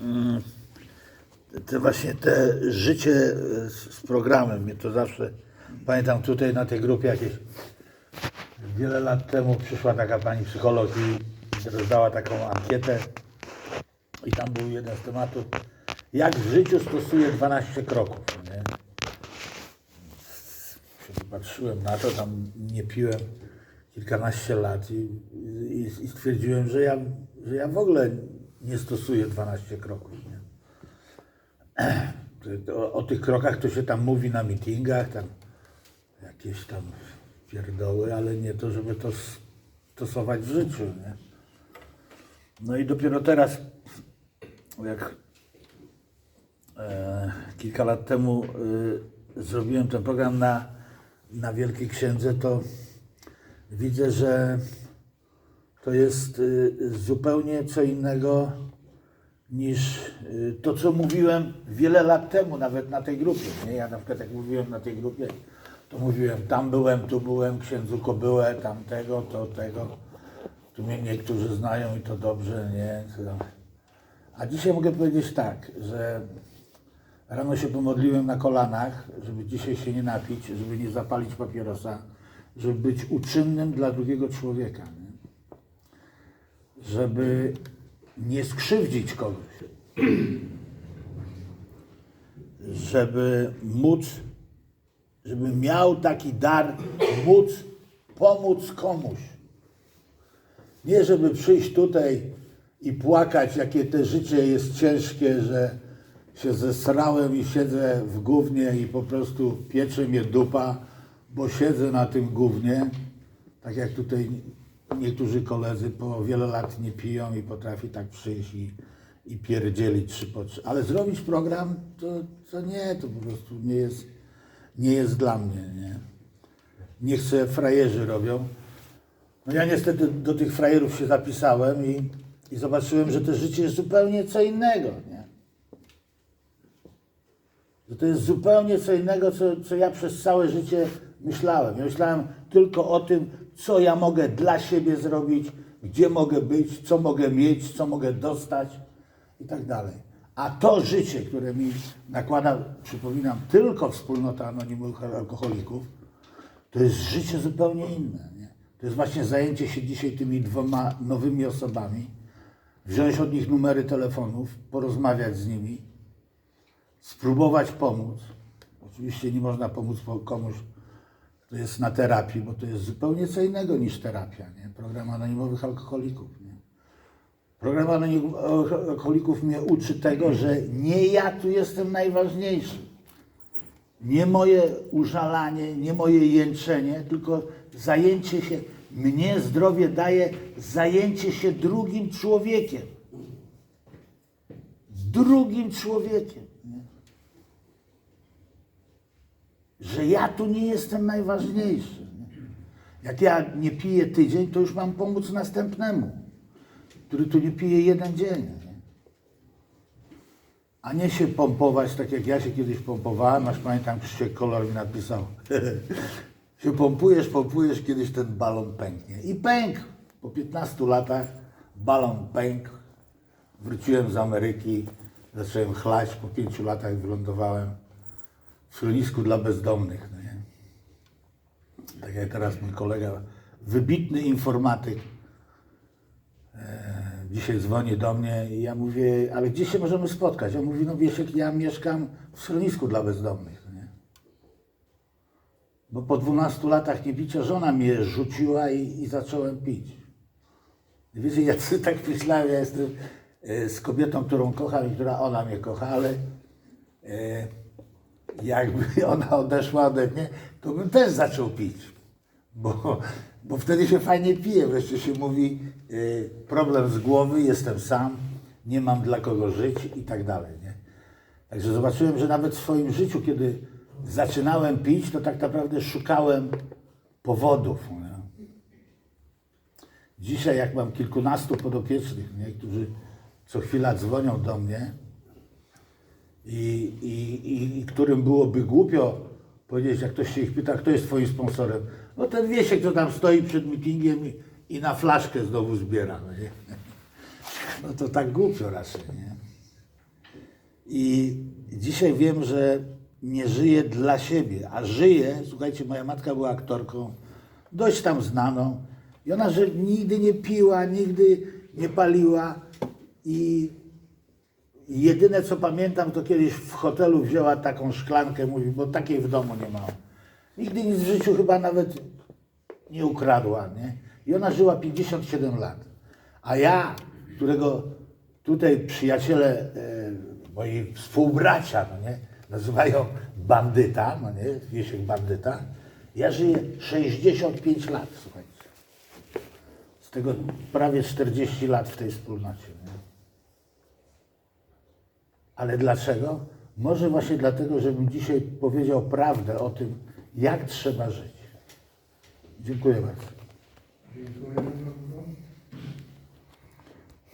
mm, te właśnie te życie e, z, programem, mnie to zawsze, pamiętam tutaj na tej grupie jakieś wiele lat temu przyszła taka pani psycholog i rozdała taką ankietę i tam był jeden z tematów, jak w życiu stosuję 12 kroków, nie? patrzyłem na to, tam nie piłem kilkanaście lat i, i, i stwierdziłem, że ja, że ja w ogóle nie stosuję 12 kroków. Nie? O, o tych krokach to się tam mówi na meetingach, tam jakieś tam pierdoły, ale nie to, żeby to stosować w życiu. Nie? No i dopiero teraz, jak e, kilka lat temu e, zrobiłem ten program na, na Wielkiej Księdze, to widzę, że to jest e, zupełnie co innego niż e, to, co mówiłem wiele lat temu, nawet na tej grupie. Nie? Ja na przykład jak mówiłem na tej grupie, to mówiłem, tam byłem, tu byłem, księdzu kobyłę, tamtego, to tego. Tu mnie niektórzy znają i to dobrze, nie? A dzisiaj mogę powiedzieć tak, że rano się pomodliłem na kolanach, żeby dzisiaj się nie napić, żeby nie zapalić papierosa, żeby być uczynnym dla drugiego człowieka, nie? Żeby nie skrzywdzić kogoś, żeby móc, żeby miał taki dar móc pomóc komuś. Nie żeby przyjść tutaj i płakać, jakie te życie jest ciężkie, że się zesrałem i siedzę w gównie i po prostu piecze mnie dupa, bo siedzę na tym gównie. Tak jak tutaj niektórzy koledzy po wiele lat nie piją i potrafi tak przyjść i, i pierdzielić trzy po trzy. Ale zrobić program, to, to nie, to po prostu nie jest, nie jest dla mnie. Nie, nie chcę, frajerzy robią. No ja niestety do tych frajerów się zapisałem i, i zobaczyłem, że to życie jest zupełnie co innego. Nie? Że to jest zupełnie co innego, co, co ja przez całe życie myślałem. Myślałem tylko o tym, co ja mogę dla siebie zrobić, gdzie mogę być, co mogę mieć, co mogę dostać i tak dalej. A to życie, które mi nakłada, przypominam, tylko wspólnota anonimowych alkoholików, to jest życie zupełnie inne. Nie? To jest właśnie zajęcie się dzisiaj tymi dwoma nowymi osobami, wziąć od nich numery telefonów, porozmawiać z nimi, spróbować pomóc. Oczywiście nie można pomóc po- komuś, kto jest na terapii, bo to jest zupełnie co innego niż terapia. Nie? Program anonimowych alkoholików. Nie? Program anonimowych alkoholików mnie uczy tego, że nie ja tu jestem najważniejszy. Nie moje użalanie, nie moje jęczenie, tylko zajęcie się, mnie zdrowie daje zajęcie się drugim człowiekiem. Drugim człowiekiem. Nie? Że ja tu nie jestem najważniejszy. Nie? Jak ja nie piję tydzień, to już mam pomóc następnemu, który tu nie pije jeden dzień. A nie się pompować, tak jak ja się kiedyś pompowałem, aż pamiętam, Krzysiek Kolor mi napisał. się pompujesz, pompujesz, kiedyś ten balon pęknie. I pękł. Po 15 latach balon pękł. Wróciłem z Ameryki, zacząłem chlać. Po 5 latach wylądowałem schronisku dla bezdomnych. No nie? Tak jak teraz mój kolega, wybitny informatyk, Dzisiaj dzwoni do mnie i ja mówię, ale gdzie się możemy spotkać? On mówi, no wiesz, jak ja mieszkam w schronisku dla bezdomnych. no Nie? Bo po 12 latach niepicia żona mnie rzuciła i, i zacząłem pić. Wiecie, ja tak myślałem, ja jestem e, z kobietą, którą kocham i która ona mnie kocha, ale e, jakby ona odeszła ode mnie, to bym też zaczął pić. Bo, bo wtedy się fajnie pije, wreszcie się mówi y, problem z głowy, jestem sam, nie mam dla kogo żyć i tak dalej. Nie? Także zobaczyłem, że nawet w swoim życiu, kiedy zaczynałem pić, to tak naprawdę szukałem powodów. Nie? Dzisiaj jak mam kilkunastu podopiecznych, nie, którzy co chwila dzwonią do mnie i, i, i, i którym byłoby głupio powiedzieć, jak ktoś się ich pyta, kto jest twoim sponsorem. No ten Wiesiek, co tam stoi przed meetingiem i, i na flaszkę znowu zbiera. No, nie? no to tak głupio raczej, nie? I dzisiaj wiem, że nie żyję dla siebie, a żyję, słuchajcie, moja matka była aktorką, dość tam znaną i ona, że nigdy nie piła, nigdy nie paliła i jedyne co pamiętam, to kiedyś w hotelu wzięła taką szklankę, mówi, bo takiej w domu nie ma. Nigdy nic w życiu chyba nawet nie ukradła, nie? I ona żyła 57 lat. A ja, którego tutaj przyjaciele, e, moi współbracia, no nie, nazywają bandyta, no nie, Wiesiek bandyta, ja żyję 65 lat, słuchajcie. Z tego prawie 40 lat w tej wspólnocie. Nie? Ale dlaczego? Może właśnie dlatego, żebym dzisiaj powiedział prawdę o tym, jak trzeba żyć. Dziękuję bardzo. Dziękujemy.